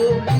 you.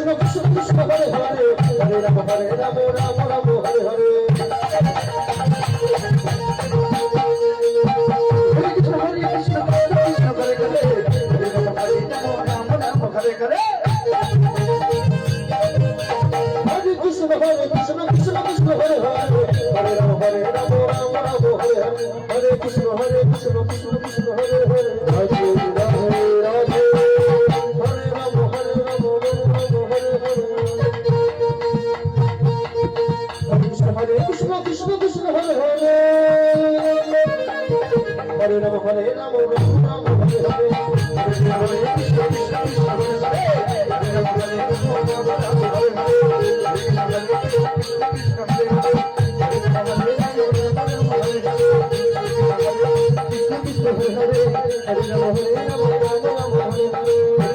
Krishna Krishna Krishna Hare Hare Hare Ram Hare Ram Ram Ram Hare Hare Hare Krishna Krishna Krishna Hare Hare Hare Rama Hare Rama Rama Rama Hare Hare Hare Krishna Hare Krishna Krishna Krishna Hare Nam Hare Nam Nam Hare Hare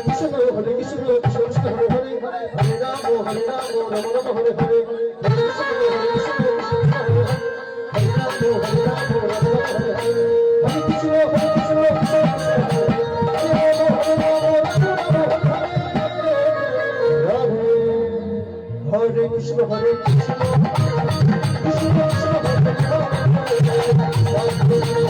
Krishna Hare Krishna Hare Krishna Hare Hare Hare Ram Hare Ram Ram Ram Hare Hare Thank you.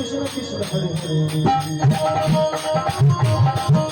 Thank you.